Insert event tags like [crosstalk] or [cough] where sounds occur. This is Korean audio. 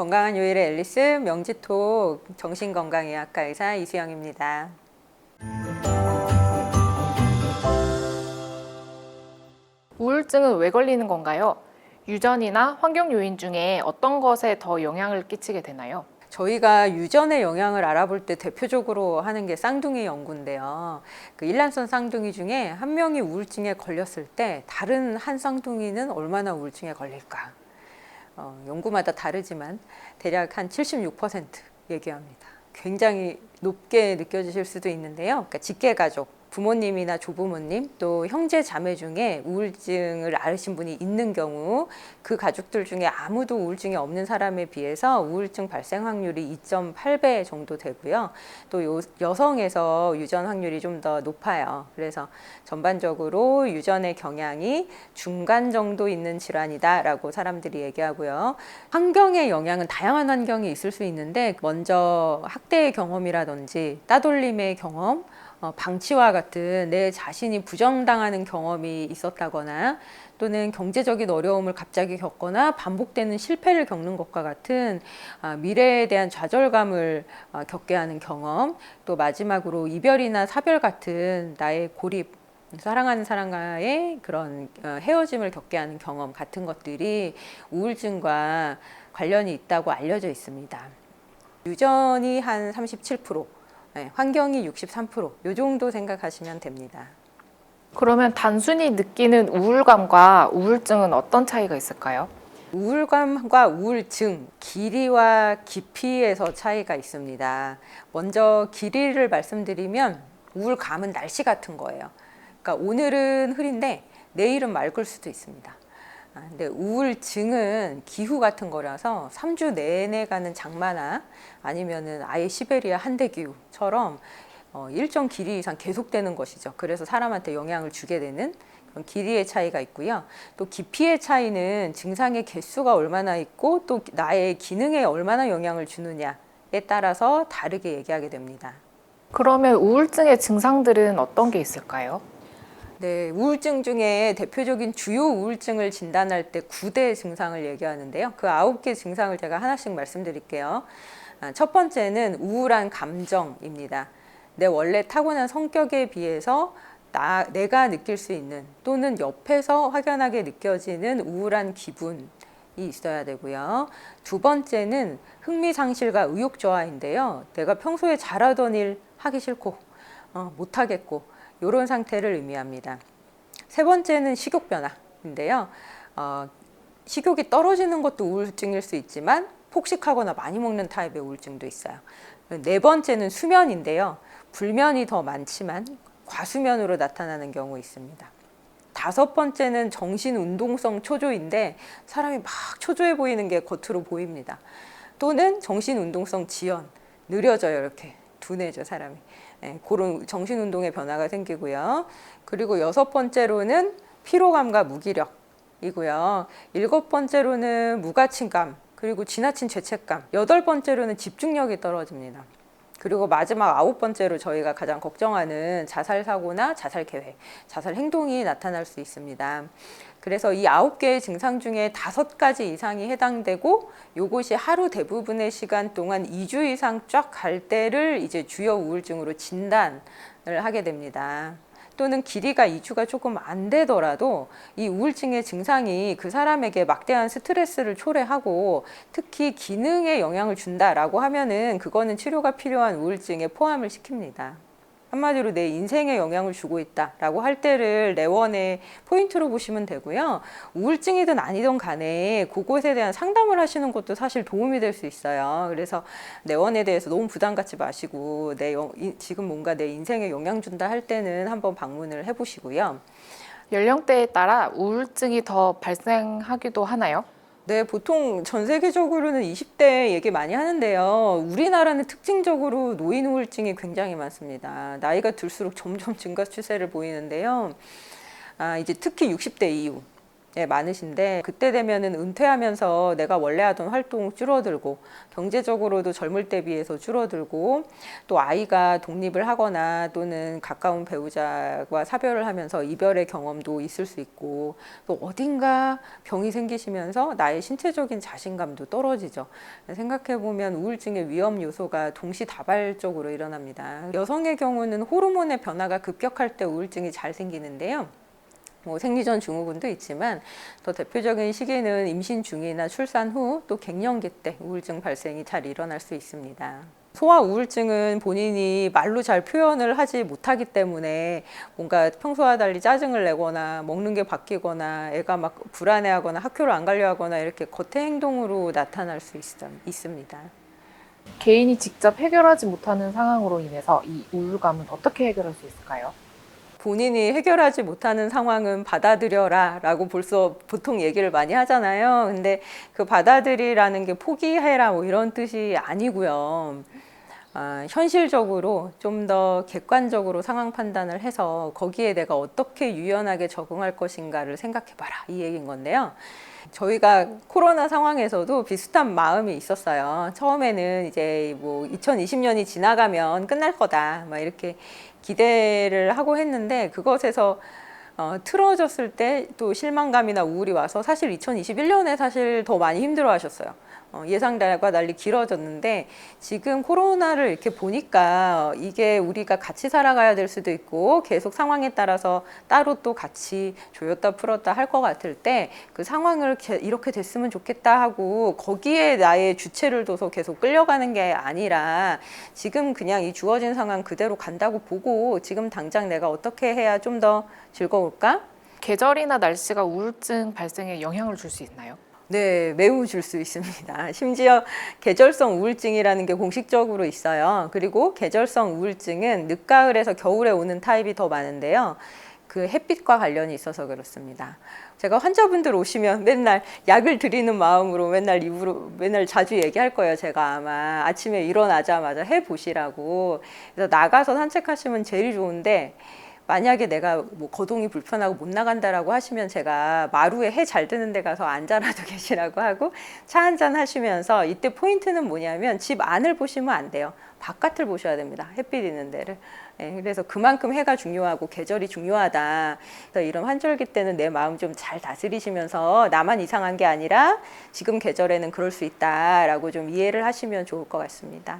건강한 요일의 앨리스 명지톡 정신건강의학과 의사 이수영입니다. 우울증은 왜 걸리는 건가요? 유전이나 환경 요인 중에 어떤 것에 더 영향을 끼치게 되나요? 저희가 유전의 영향을 알아볼 때 대표적으로 하는 게 쌍둥이 연구인데요. 그 일란성 쌍둥이 중에 한 명이 우울증에 걸렸을 때 다른 한 쌍둥이는 얼마나 우울증에 걸릴까? 어, 연구마다 다르지만 대략 한 76% 얘기합니다. 굉장히 높게 느껴지실 수도 있는데요. 그러니까 직계 가족, 부모님이나 조부모님 또 형제 자매 중에 우울증을 앓으신 분이 있는 경우 그 가족들 중에 아무도 우울증이 없는 사람에 비해서 우울증 발생 확률이 2.8배 정도 되고요. 또 요- 여성에서 유전 확률이 좀 더 높아요. 그래서 전반적으로 유전의 경향이 중간 정도 있는 질환이다라고 사람들이 얘기하고요. 환경의 영향은 다양한 환경이 있을 수 있는데 먼저 학대의 경험이라든지 따돌림의 경험, 어, 방치와 같은 내 자신이 부정당하는 경험이 있었다거나 또는 경제적인 어려움을 갑자기 겪거나 반복되는 실패를 겪는 것과 같은 아, 미래에 대한 좌절감을 아, 겪게 하는 경험 또 마지막으로 이별이나 사별 같은 나의 고립 사랑하는 사람과의 그런 어, 헤어짐을 겪게 하는 경험 같은 것들이 우울증과 관련이 있다고 알려져 있습니다. 유전이 한 37%, 네, 환경이 63%, 요 정도 생각하시면 됩니다. 그러면 단순히 느끼는 우울감과 우울증은 어떤 차이가 있을까요? 우울감과 우울증, 길이와 깊이에서 차이가 있습니다. 먼저 길이를 말씀드리면 우울감은 날씨 같은 거예요. 그러니까 오늘은 흐린데 내일은 맑을 수도 있습니다. 아, 근데 우울증은 기후 같은 거라서 3주 내내 가는 장마나 아니면은 아예 시베리아 한대기후처럼 어, 일정 길이 이상 계속되는 것이죠. 그래서 사람한테 영향을 주게 되는 그런 길이의 차이가 있고요. 또 깊이의 차이는 증상의 개수가 얼마나 있고 또 나의 기능에 얼마나 영향을 주느냐에 따라서 다르게 얘기하게 됩니다. 그러면 우울증의 증상들은 어떤 게 있을까요? 네, 우울증 중에 대표적인 주요 우울증을 진단할 때 9대 증상을 얘기하는데요. 그 9개 증상을 제가 하나씩 말씀드릴게요. 아, 첫 번째는 우울한 감정입니다. 내 원래 타고난 성격에 비해서 나, 내가 느낄 수 있는 또는 옆에서 확연하게 느껴지는 우울한 기분이 있어야 되고요. 두 번째는 흥미상실과 의욕 저하인데요. 내가 평소에 잘하던 일 하기 싫고 어, 못하겠고 이런 상태를 의미합니다. 세 번째는 식욕 변화인데요. 어, 식욕이 떨어지는 것도 우울증일 수 있지만 폭식하거나 많이 먹는 타입의 우울증도 있어요. 네 번째는 수면인데요. 불면이 더 많지만 과수면으로 나타나는 경우 있습니다. 다섯 번째는 정신 운동성 초조인데 사람이 막 초조해 보이는 게 겉으로 보입니다. 또는 정신 운동성 지연 느려져요 이렇게 둔해져 사람이. 예, 그런 정신 운동의 변화가 생기고요. 그리고 여섯 번째로는 피로감과 무기력이고요. 일곱 번째로는 무가침감 그리고 지나친 죄책감. 여덟 번째로는 집중력이 떨어집니다. 그리고 마지막 아홉 번째로 저희가 가장 걱정하는 자살 사고나 자살 계획, 자살 행동이 나타날 수 있습니다. 그래서 이 아홉 개의 증상 중에 다섯 가지 이상이 해당되고 요것이 하루 대부분의 시간 동안 2주 이상 쫙 갈 때를 이제 주요 우울증으로 진단을 하게 됩니다. 또는 길이가 2주가 조금 안 되더라도 이 우울증의 증상이 그 사람에게 막대한 스트레스를 초래하고 특히 기능에 영향을 준다라고 하면은 그거는 치료가 필요한 우울증에 포함을 시킵니다. 한마디로 내 인생에 영향을 주고 있다라고 할 때를 내원의 포인트로 보시면 되고요. 우울증이든 아니든 간에 그것에 대한 상담을 하시는 것도 사실 도움이 될 수 있어요. 그래서 내원에 대해서 너무 부담 갖지 마시고 내 지금 뭔가 내 인생에 영향 준다 할 때는 한번 방문을 해보시고요. 연령대에 따라 우울증이 더 발생하기도 하나요? 네, 보통 전 세계적으로는 20대 얘기 많이 하는데요. 우리나라는 특징적으로 노인 우울증이 굉장히 많습니다. 나이가 들수록 점점 [laughs] 증가 추세를 보이는데요. 아, 이제 특히 60대 이후. 예, 많으신데 그때 되면은 은퇴하면서 내가 원래 하던 활동 줄어들고 경제적으로도 젊을 때 비해서 줄어들고 또 아이가 독립을 하거나 또는 가까운 배우자와 사별을 하면서 이별의 경험도 있을 수 있고 또 어딘가 병이 생기시면서 나의 신체적인 자신감도 떨어지죠. 생각해 보면 우울증의 위험 요소가 동시다발적으로 일어납니다. 여성의 경우는 호르몬의 변화가 급격할 때 우울증이 잘 생기는데요. 뭐 생리전 증후군도 있지만 더 대표적인 시기는 임신 중이나 출산 후 또 갱년기 때 우울증 발생이 잘 일어날 수 있습니다. 소아 우울증은 본인이 말로 잘 표현을 하지 못하기 때문에 뭔가 평소와 달리 짜증을 내거나 먹는 게 바뀌거나 애가 막 불안해하거나 학교를 안 가려 하거나 이렇게 겉의 행동으로 나타날 수 있, 있습니다. 개인이 직접 해결하지 못하는 상황으로 인해서 이 우울감은 어떻게 해결할 수 있을까요? 본인이 해결하지 못하는 상황은 받아들여라 라고 벌써 보통 얘기를 많이 하잖아요. 근데 그 받아들이라는 게 포기해라 뭐 이런 뜻이 아니고요. 아, 현실적으로 좀 더 객관적으로 상황 판단을 해서 거기에 내가 어떻게 유연하게 적응할 것인가를 생각해 봐라. 이 얘기인 건데요. 저희가 코로나 상황에서도 비슷한 마음이 있었어요. 처음에는 이제 뭐 2020년이 지나가면 끝날 거다. 막 이렇게 기대를 하고 했는데 그것에서 어, 틀어졌을 때 또 실망감이나 우울이 와서 사실 2021년에 사실 더 많이 힘들어 하셨어요. 어, 예상과 달리 길어졌는데 지금 코로나를 이렇게 보니까 이게 우리가 같이 살아가야 될 수도 있고 계속 상황에 따라서 따로 또 같이 조였다 풀었다 할 것 같을 때 그 상황을 게- 이렇게 됐으면 좋겠다 하고 거기에 나의 주체를 둬서 계속 끌려가는 게 아니라 지금 그냥 이 주어진 상황 그대로 간다고 보고 지금 당장 내가 어떻게 해야 좀 더 즐거 울까? 계절이나 날씨가 우울증 발생에 영향을 줄 수 있나요? 네, 매우 줄 수 있습니다. [laughs] 심지어 계절성 우울증이라는 게 공식적으로 있어요. 그리고 계절성 우울증은 늦가을에서 겨울에 오는 타입이 더 많은데요. 그 햇빛과 관련이 있어서 그렇습니다. 제가 환자분들 오시면 맨날 약을 드리는 마음으로 맨날 입으로 맨날 자주 얘기할 거예요. 제가 아마 아침에 일어나자마자 해 보시라고. 그래서 나가서 산책하시면 제일 좋은데 만약에 내가 뭐 거동이 불편하고 못 나간다라고 하시면 제가 마루에 해 잘 드는 데 가서 앉아라도 [laughs] 계시라고 하고 차 한잔 하시면서 이때 포인트는 뭐냐면 집 안을 보시면 안 돼요. 바깥을 보셔야 됩니다. 햇빛 있는 데를. 예, 그래서 그만큼 해가 중요하고 계절이 중요하다. 그래서 이런 환절기 때는 내 마음 좀 잘 다스리시면서 나만 이상한 게 아니라 지금 계절에는 그럴 수 있다라고 좀 이해를 하시면 좋을 것 같습니다.